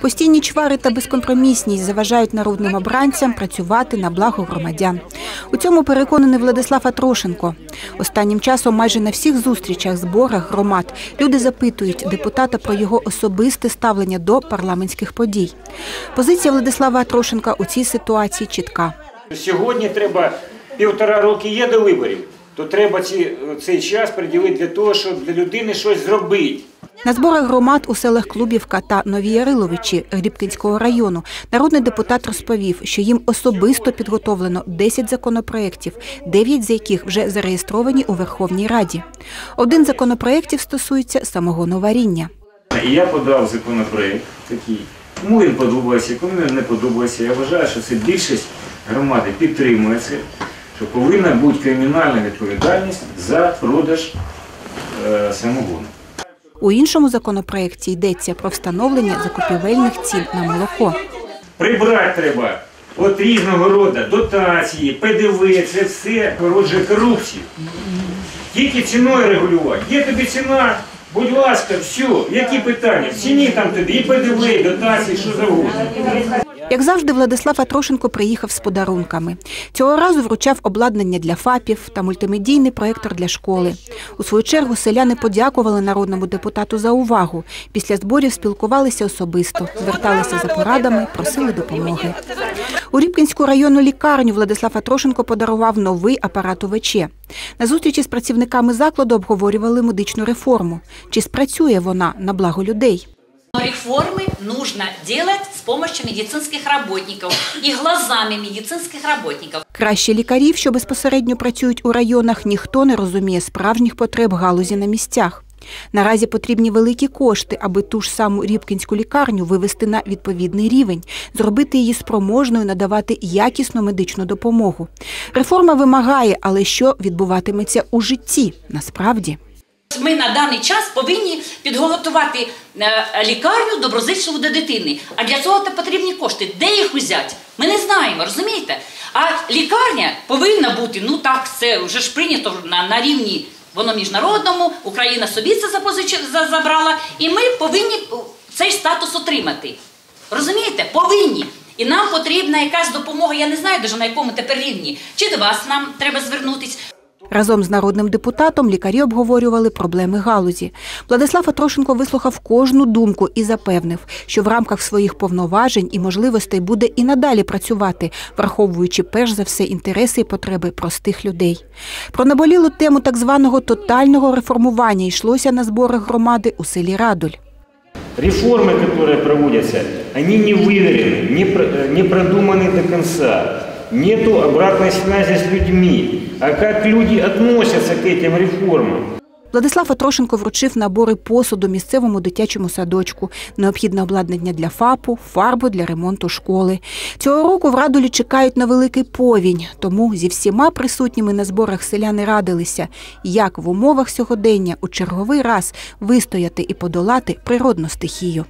Постійні чвари та безкомпромісність заважають народним обранцям працювати на благо громадян. У цьому переконаний Владислав Атрошенко. Останнім часом майже на всіх зустрічах, зборах громад люди запитують депутата про його особисте ставлення до парламентських подій. Позиція Владислава Атрошенка у цій ситуації чітка. Сьогодні треба півтора роки є до виборів, то треба ці, цей час приділити для того, щоб для людини щось зробити. На зборах громад у селах Клубівка та Нові Яриловичі Грібкінського району народний депутат розповів, що їм особисто підготовлено 10 законопроєктів, 9 з яких вже зареєстровані у Верховній Раді. Один з законопроєктів стосується самого варіння. І я подав законопроект такий. Кому він подобається, кому він не подобається. Я вважаю, що це більшість громади підтримує це, що повинна бути кримінальна відповідальність за продаж е, самогону. У іншому законопроєкті йдеться про встановлення закупівельних цін на молоко. Прибрати треба от різного роду дотації, ПДВ, це все породжує корупцію. Тільки ціною регулювати. Є тобі ціна, будь ласка, все, які питання? В ціні там тобі і ПДВ, і дотації, що завгодно. Як завжди, Владислав Атрошенко приїхав з подарунками. Цього разу вручав обладнання для ФАПів та мультимедійний проєктор для школи. У свою чергу селяни подякували народному депутату за увагу. Після зборів спілкувалися особисто, зверталися за порадами, просили допомоги. У Рібкінську районну лікарню Владислав Атрошенко подарував новий апарат УВЧ. На зустрічі з працівниками закладу обговорювали медичну реформу. Чи спрацює вона на благо людей? Реформы нужно делать с помощью медицинских работников и глазами медицинских работников. Краще лікарів, що безпосередньо працюють у районах, ніхто не розуміє справжніх потреб галузі на місцях. Наразі потрібні великі кошти, аби ту ж саму Рібкінську лікарню вивести на відповідний рівень, зробити її спроможною надавати якісну медичну допомогу. Реформа вимагає, але що відбуватиметься у житті насправді? Ми на даний час повинні підготувати е, лікарню доброзичливу до дитини. А для цього потрібні кошти. Де їх взяти? Ми не знаємо, розумієте? А лікарня повинна бути, ну так, це вже ж прийнято на, на рівні воно міжнародному, Україна собі це запозич... забрала, і ми повинні цей статус отримати. Розумієте? Повинні. І нам потрібна якась допомога, я не знаю даже на якому тепер рівні. Чи до вас нам треба звернутись, Разом з народним депутатом лікарі обговорювали проблеми галузі. Владислав Атрошенко вислухав кожну думку і запевнив, що в рамках своїх повноважень і можливостей буде і надалі працювати, враховуючи перш за все інтереси і потреби простих людей. Про наболілу тему так званого тотального реформування йшлося на зборах громади у селі Радуль. Реформы, которые проводятся, они не выверены, не, про- э, не продуманы до конца. Нету обратной связи с людьми. А как люди относятся к этим реформам? Владислав Атрошенко вручив набори посуду місцевому дитячому садочку, необхідне обладнання для ФАПу, фарбу для ремонту школи. Цього року в Радулі чекають на великий повінь, тому зі всіма присутніми на зборах селяни радилися, як в умовах сьогодення у черговий раз вистояти і подолати природну стихію.